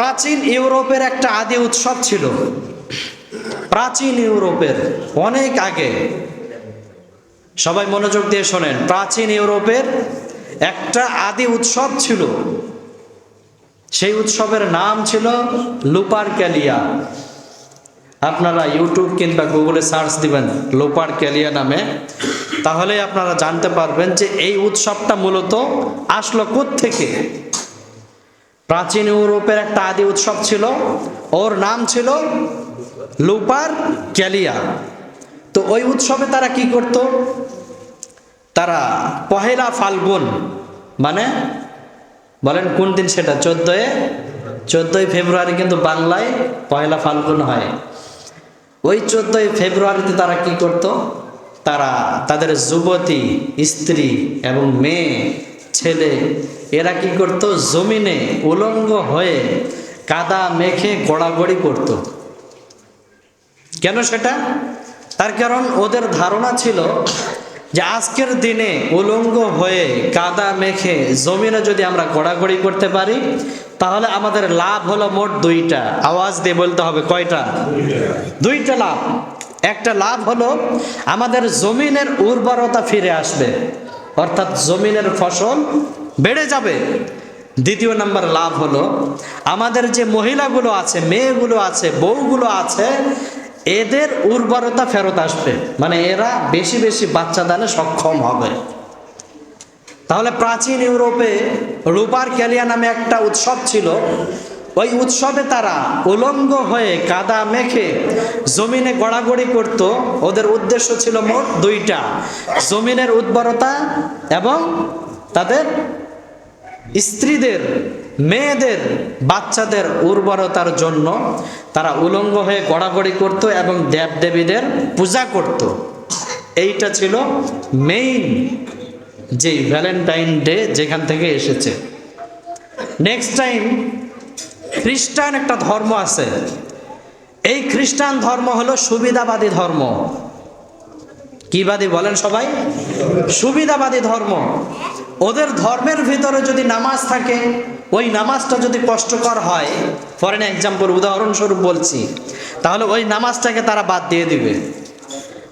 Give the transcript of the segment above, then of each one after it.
প্রাচীন ইউরোপের একটা আদি উৎসব ছিল। প্রাচীন ইউরোপের অনেক আগে। সবাই মনোযোগ দিয়ে শোনেন। প্রাচীন ইউরোপের একটা আদি উৎসব ছিল। সেই উৎসবের নাম ছিল লুপার ক্যালিয়া আপনারা ইউটিউব কিংবা গুগলে সার্চ দিবেন লোপার ক্যালিয়া নামে। তাহলে আপনারা জানতে পারবেন যে এই উৎসবটা মূলত আসলো থেকে প্রাচীন ইউরোপের একটা আদি উৎসব ছিল। ওর নাম ছিল লুপার ক্যালিয়া। তো ওই উৎসবে তারা কি করত? তারা পহেলা ফাল্গুন মানে বলেন কোন দিন সেটা? চোদ্দোয় চোদ্দোই ফেব্রুয়ারি কিন্তু বাংলায় পয়লা ফাল্গুন হয়। ওই চোদ্দোই ফেব্রুয়ারিতে তারা কি করত? তারা তাদের যুবতী, স্ত্রী এবং মেয়ে ছেলে। এরা কি করত? জমিনে উলঙ্গ হয়ে কাদা মেখে গড়াগড়ি করত। কেন সেটা? তার কারণ ওদের ধারণা ছিল যে আজকের দিনে উলঙ্গ হয়ে কাদা মেখে জমিনে যদি আমরা গড়াগড়ি করতে পারি, তাহলে আমাদের লাভ হলো মোট দুইটা। আওয়াজ দিয়ে বলতে হবে, কয়টা? দুইটা লাভ। একটা লাভ হলো আমাদের জমিনের উর্বরতা ফিরে আসবে। অর্থাৎ জমিনের ফসল বেড়ে যাবে। দ্বিতীয় নাম্বার লাভ হলো, আমাদের যে মহিলাগুলো আছে, মেয়েগুলো আছে, বউগুলো আছে, এদের উর্বরতা ফেরত আসবে। মানে এরা বেশি বেশি বাচ্চা দানে সক্ষম হবে। তাহলে প্রাচীন ইউরোপে রুপার ক্যালিয়া নামে একটা উৎসব ছিল ওই উৎসবে তারা উলঙ্গ হয়ে কাদা মেখে জমিনে গড়াগড়ি করত। ওদের উদ্দেশ্য ছিল মোট দুইটা। জমিনের উর্বরতা এবং তাদের স্ত্রীদের, মেয়েদের, বাচ্চাদের উর্বরতার জন্য তারা উলঙ্গ হয়ে গড়াগড়ি করত এবং দেবদেবীদের পূজা করত। এইটা ছিল মেইন যে ভ্যালেন্টাইন ডে যেখান থেকে এসেছে। নেক্সট টাইম খ্রিস্টান একটা ধর্ম আছে। এই খ্রিস্টান ধর্ম হলো সুবিধাবাদী ধর্ম। কিবাদী বলেন সবাই? সুবিধাবাদী ধর্ম। ওদের ধর্মের ভিতরে যদি নামাজ থাকে, ওই নামাজটা যদি কষ্টকর হয় ফরেন এক্সাম্পল উদাহরণস্বরূপ বলছি, তাহলে ওই নামাজটাকে তারা বাদ দিয়ে দিবে।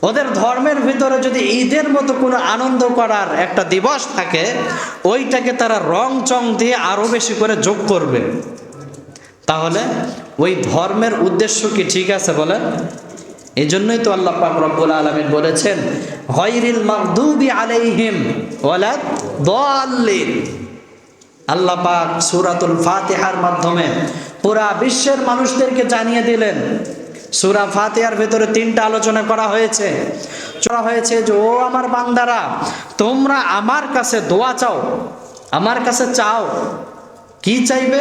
ওদের ধর্মের ভিতরে যদি ঈদের মতো কোনো আনন্দ করার একটা দিবস থাকে, ওইটাকে তারা রং চং দিয়ে আরও বেশি করে যোগ করবে। তাহলে ওই ধর্মের উদ্দেশ্য কি ঠিক আছে বলেন এই জন্যই তো আল্লাহ পাক রব্বুল আলমিন বলেছেন হয়রিল মাকদুবি আলাইহিম ওয়ালা দাল্লিন আল্লাহ পাক সূরাতুল ফাতিহার মাধ্যমে পুরা বিশ্বের মানুষদেরকে জানিয়ে দিলেন, সূরা ফাতিহার ভেতরে তিনটা আলোচনা করা হয়েছে। করা হয়েছে যে, ও আমার বান্দারা, তোমরা আমার কাছে দোয়া চাও, আমার কাছে চাও, কি চাইবে?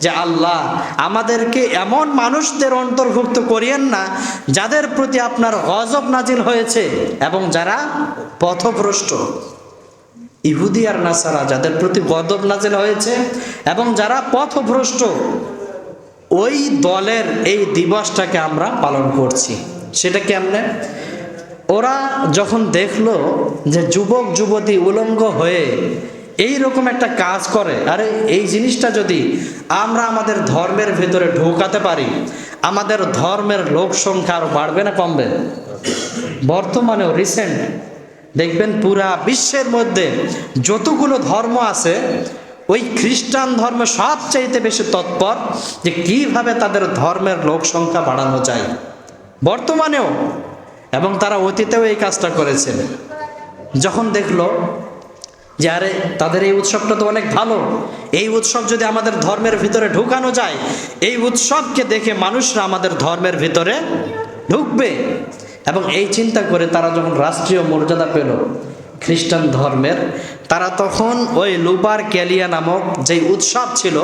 যে আল্লাহ, আমাদেরকে এমন মানুষদের অন্তর্ভুক্ত করিয়েন না যাদের প্রতি আপনার গজব নাজিল হয়েছে এবং যারা পথভ্রষ্ট। ইহুদি আর নাসারা যাদের প্রতি গদব নাজিল হয়েছে এবং যারা পথভ্রষ্ট, ওই দলের এই দিবসটাকে আমরা পালন করছি। সেটা কেমনে? ওরা যখন দেখল যে যুবক যুবতী উলঙ্গ হয়ে এই রকম একটা কাজ করে, আরে এই জিনিসটা যদি আমরা আমাদের ধর্মের ভেতরে ঢোকাতে পারি, আমাদের ধর্মের লোক সংখ্যা আরও বাড়বে না কমবে? বর্তমানেও রিসেন্ট দেখবেন পুরা বিশ্বের মধ্যে যতগুলো ধর্ম আছে, ওই খ্রিস্টান ধর্ম সবচাইতে বেশি তৎপর যে কীভাবে তাদের ধর্মের লোক সংখ্যা বাড়ানো যায়। বর্তমানেও, এবং তারা অতীতেও এই কাজটা করেছে যখন দেখল যে আরে তাদের এই উৎসবটা তো অনেক ভালো। এই উৎসব যদি আমাদের ধর্মের ভিতরে ঢুকানো যায়, এই উৎসবকে দেখে মানুষরা আমাদের ধর্মের ভিতরে ঢুকবে। এবং এই চিন্তা করে তারা যখন রাষ্ট্রীয় মর্যাদা পেল, খ্রিস্টান ধর্মের, তারা তখন ওই লুবার ক্যালিয়া নামক যে উৎসব ছিল,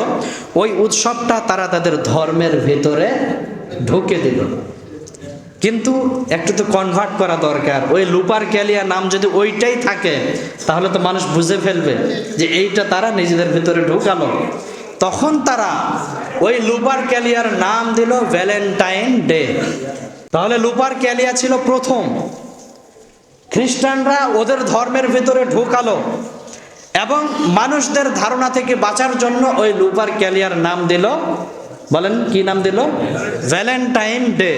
ওই উৎসবটা তারা তাদের ধর্মের ভিতরে ঢুকে দিল। কিন্তু একটু তো কনভার্ট করা দরকার। ওই লুপার ক্যালিয়া নাম যদি ওইটাই থাকে, তাহলে তো মানুষ বুঝে ফেলবে যে এইটা তারা নিজেদের ভিতরে ঢুকালো। তখন তারা ওই লুপার ক্যালিয়ার নাম দিল ভ্যালেন্টাইন ডে। তাহলে লুপার ক্যালিয়া ছিল প্রথম। খ্রিস্টানরা ওদের ধর্মের ভিতরে ঢুকালো এবং মানুষদের ধারণা থেকে বাঁচার জন্য ওই লুপার ক্যালিয়ার নাম দিল, বলেন কি নাম দিল? Valentine Day.